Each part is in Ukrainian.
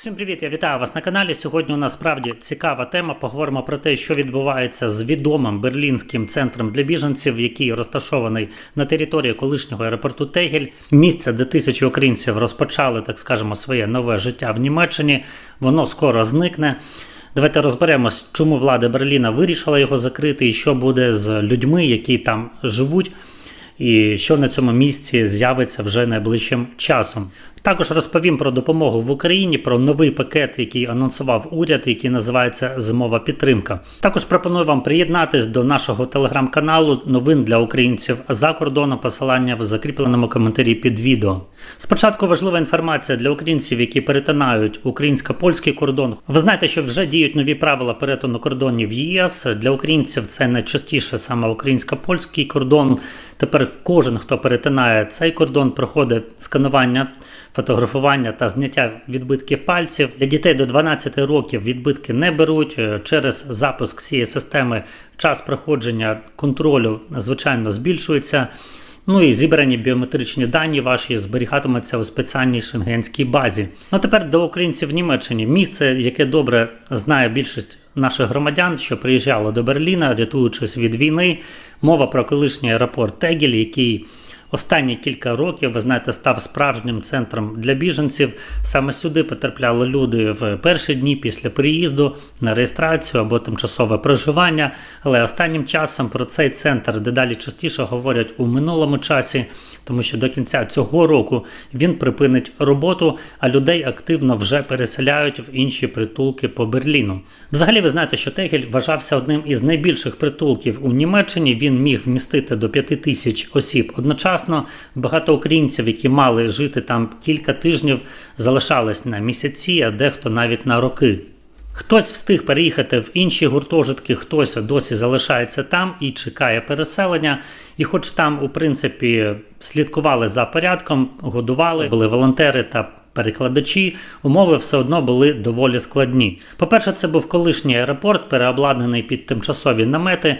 Всім привіт, я вітаю вас на каналі. Сьогодні у нас справді цікава тема. Поговоримо про те, що відбувається з відомим берлінським центром для біженців, який розташований на території колишнього аеропорту Тегель, місце, де тисячі українців розпочали, так скажемо, своє нове життя в Німеччині. Воно скоро зникне. Давайте розберемось, чому влада Берліна вирішила його закрити, і що буде з людьми, які там живуть і що на цьому місці з'явиться вже найближчим часом. Також розповім про допомогу в Україні, про новий пакет, який анонсував уряд, який називається Зимова підтримка. Також пропоную вам приєднатись до нашого телеграм-каналу новин для українців за кордоном. Посилання в закріпленому коментарі під відео. Спочатку важлива інформація для українців, які перетинають українсько-польський кордон. Ви знаєте, що вже діють нові правила перетину кордонів ЄС. Для українців це найчастіше саме українсько-польський кордон. Тепер кожен, хто перетинає цей кордон, проходить сканування фотографування та зняття відбитків пальців. Для дітей до 12 років відбитки не беруть. Через запуск цієї системи час проходження контролю звичайно збільшується. Ну і зібрані біометричні дані ваші зберігатимуться у спеціальній шенгенській базі. Ну тепер до українців в Німеччині місце, яке добре знає більшість наших громадян, що приїжджало до Берліна, рятуючись від війни. Мова про колишній аеропорт Тегель, який Останні кілька років, ви знаєте, став справжнім центром для біженців. Саме сюди потрапляли люди в перші дні після приїзду на реєстрацію або тимчасове проживання. Але останнім часом про цей центр дедалі частіше говорять у минулому часі, тому що до кінця цього року він припинить роботу, а людей активно вже переселяють в інші притулки по Берліну. Взагалі, ви знаєте, що Тегель вважався одним із найбільших притулків у Німеччині. Він міг вмістити до 5 тисяч осіб одночасно одночасно багато українців, які мали жити там кілька тижнів, залишались на місяці, а дехто навіть на роки. Хтось встиг переїхати в інші гуртожитки, хтось досі залишається там і чекає переселення. І, хоч там, у принципі, слідкували за порядком, годували, були волонтери та перекладачі, умови все одно були доволі складні. По-перше, це був колишній аеропорт, переобладнаний під тимчасові намети.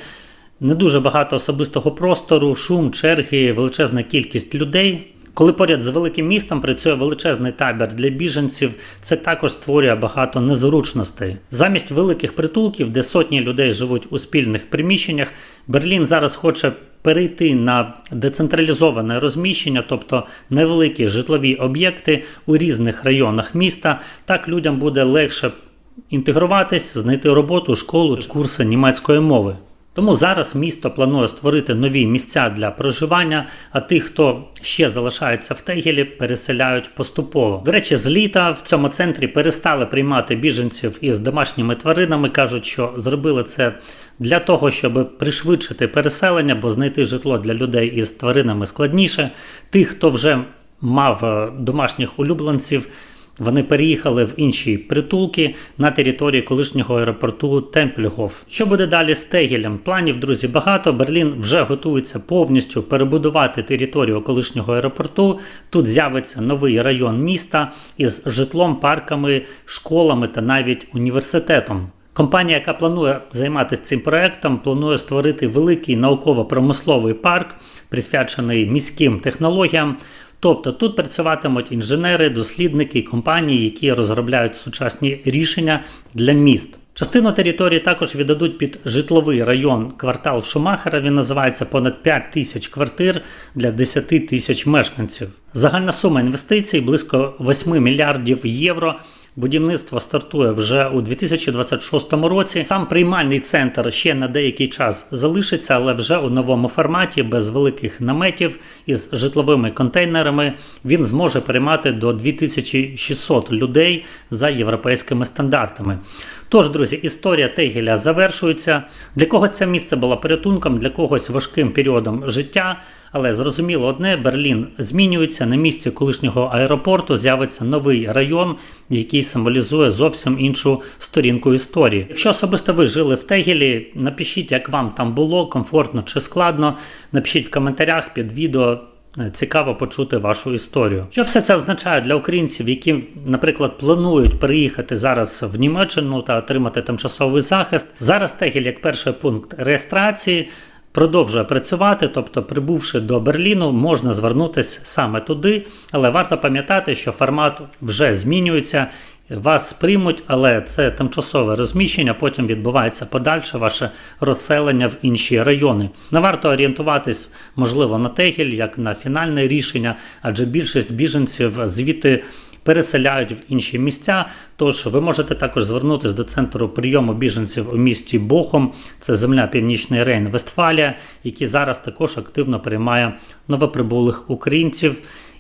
Не дуже багато особистого простору, шум, черги, величезна кількість людей. Коли поряд з великим містом працює величезний табір для біженців, це також створює багато незручностей. Замість великих притулків, де сотні людей живуть у спільних приміщеннях, Берлін зараз хоче перейти на децентралізоване розміщення, тобто невеликі житлові об'єкти у різних районах міста. Так людям буде легше інтегруватись, знайти роботу, школу чи курси німецької мови. Тому зараз місто планує створити нові місця для проживання, а тих, хто ще залишається в Тегелі, переселяють поступово. До речі, з літа в цьому центрі перестали приймати біженців із домашніми тваринами. кажуть, що зробили це для того, щоб пришвидшити переселення, бо знайти житло для людей із тваринами складніше. Тих, хто вже мав е, домашніх улюбленців. Вони переїхали в інші притулки на території колишнього аеропорту Темпльгоф. Що буде далі з Тегелем? Планів, друзі, багато. Берлін вже готується повністю перебудувати територію колишнього аеропорту. Тут з'явиться новий район міста із житлом, парками, школами та навіть університетом. Компанія, яка планує займатися цим проектом, планує створити великий науково-промисловий парк, присвячений міським технологіям. Тобто тут працюватимуть інженери, дослідники компанії, які розробляють сучасні рішення для міст. Частину території також віддадуть під житловий район квартал Шумахера. Він називається понад 5 тисяч квартир для 10 тисяч мешканців. Загальна сума інвестицій близько 8 мільярдів євро. Будівництво стартує вже у 2026 році. Сам приймальний центр ще на деякий час залишиться, але вже у новому форматі, без великих наметів із житловими контейнерами. Він зможе приймати до 2600 людей за європейськими стандартами. Тож, друзі, історія Тегеля завершується. Для когось це місце було порятунком, для когось важким періодом життя. Але зрозуміло одне, Берлін змінюється. На місці колишнього аеропорту з'явиться новий район, який символізує зовсім іншу сторінку історії. Якщо особисто ви жили в Тегелі, напишіть, як вам там було, комфортно чи складно. Напишіть в коментарях під відео. Цікаво почути вашу історію. Що все це означає для українців, які, наприклад, планують приїхати зараз в Німеччину та отримати тимчасовий захист. Зараз Тегель як перший пункт реєстрації продовжує працювати, тобто, прибувши до Берліну, можна звернутися саме туди, але варто пам'ятати, що формат вже змінюється. Вас приймуть, але це тимчасове розміщення. Потім відбувається подальше ваше розселення в інші райони. Не варто орієнтуватись, можливо, на Тегіль як на фінальне рішення, адже більшість біженців звідти переселяють в інші місця. Тож ви можете також звернутися до центру прийому біженців у місті Бохум, це земля Північний Рейн Вестфалія, який зараз також активно приймає новоприбулих українців.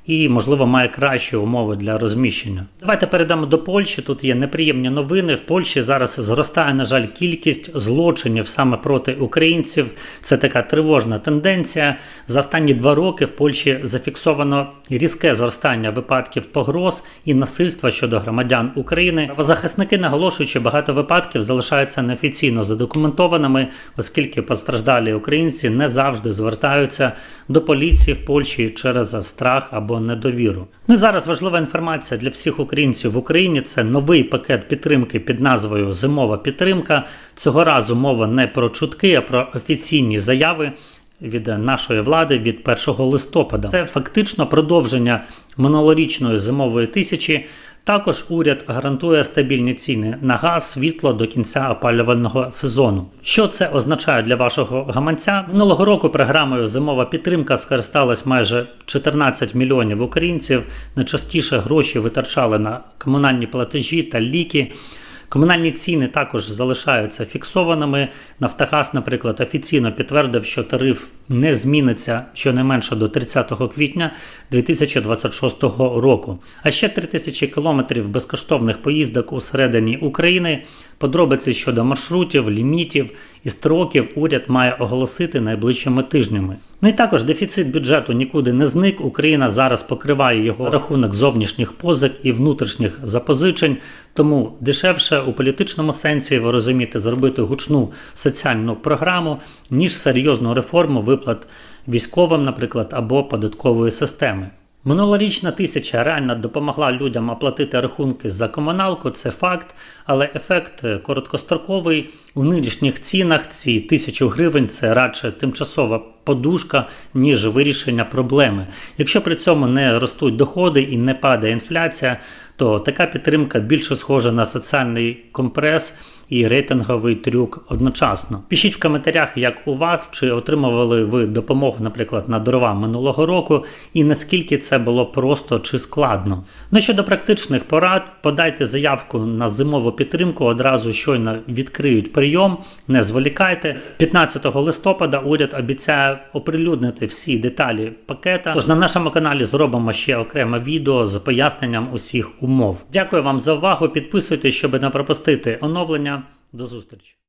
І, можливо, має кращі умови для розміщення. Давайте перейдемо до Польщі. Тут є неприємні новини. В Польщі зараз зростає, на жаль, кількість злочинів саме проти українців. Це така тривожна тенденція. За останні два роки в Польщі зафіксовано різке зростання випадків погроз і насильства щодо громадян України. Правозахисники наголошують, що багато випадків залишаються неофіційно задокументованими, оскільки постраждалі українці не завжди звертаються до поліції в Польщі через страх або недовіру. Ну і зараз важлива інформація для всіх українців в Україні. Це новий пакет підтримки під назвою Зимова підтримка. Цього разу мова не про чутки, а про офіційні заяви. Від нашої влади від 1 листопада це фактично продовження минулорічної зимової тисячі. Також уряд гарантує стабільні ціни на газ, світло до кінця опалювального сезону. Що це означає для вашого гаманця? Минулого року програмою Зимова підтримка скористалась майже 14 мільйонів українців. Найчастіше гроші витрачали на комунальні платежі та ліки. Комунальні ціни також залишаються фіксованими. Нафтогаз, наприклад, офіційно підтвердив, що тариф не зміниться щонайменше до 30 квітня 2026 року. А ще 3000 кілометрів безкоштовних поїздок у середині України. Подробиці щодо маршрутів, лімітів і строків уряд має оголосити найближчими тижнями. Ну і також дефіцит бюджету нікуди не зник. Україна зараз покриває його рахунок зовнішніх позик і внутрішніх запозичень. Тому дешевше у політичному сенсі ви розумієте зробити гучну соціальну програму ніж серйозну реформу виплат військовим, наприклад, або податкової системи. Минулорічна тисяча реально допомогла людям оплатити рахунки за комуналку, це факт, але ефект короткостроковий. У нинішніх цінах ці тисячу гривень це радше тимчасова подушка, ніж вирішення проблеми. Якщо при цьому не ростуть доходи і не падає інфляція, то така підтримка більше схожа на соціальний компрес і рейтинговий трюк одночасно. Пишіть в коментарях, як у вас, чи отримували ви допомогу, наприклад, на дрова минулого року, і наскільки це було просто чи складно. Ну щодо практичних порад, подайте заявку на зимову підтримку, одразу щойно відкриють прийом, не зволікайте. 15 листопада уряд обіцяє оприлюднити всі деталі пакета. Тож на нашому каналі зробимо ще окреме відео з поясненням усіх умов. Дякую вам за увагу. Підписуйтесь, щоб не пропустити оновлення. До зустрічі!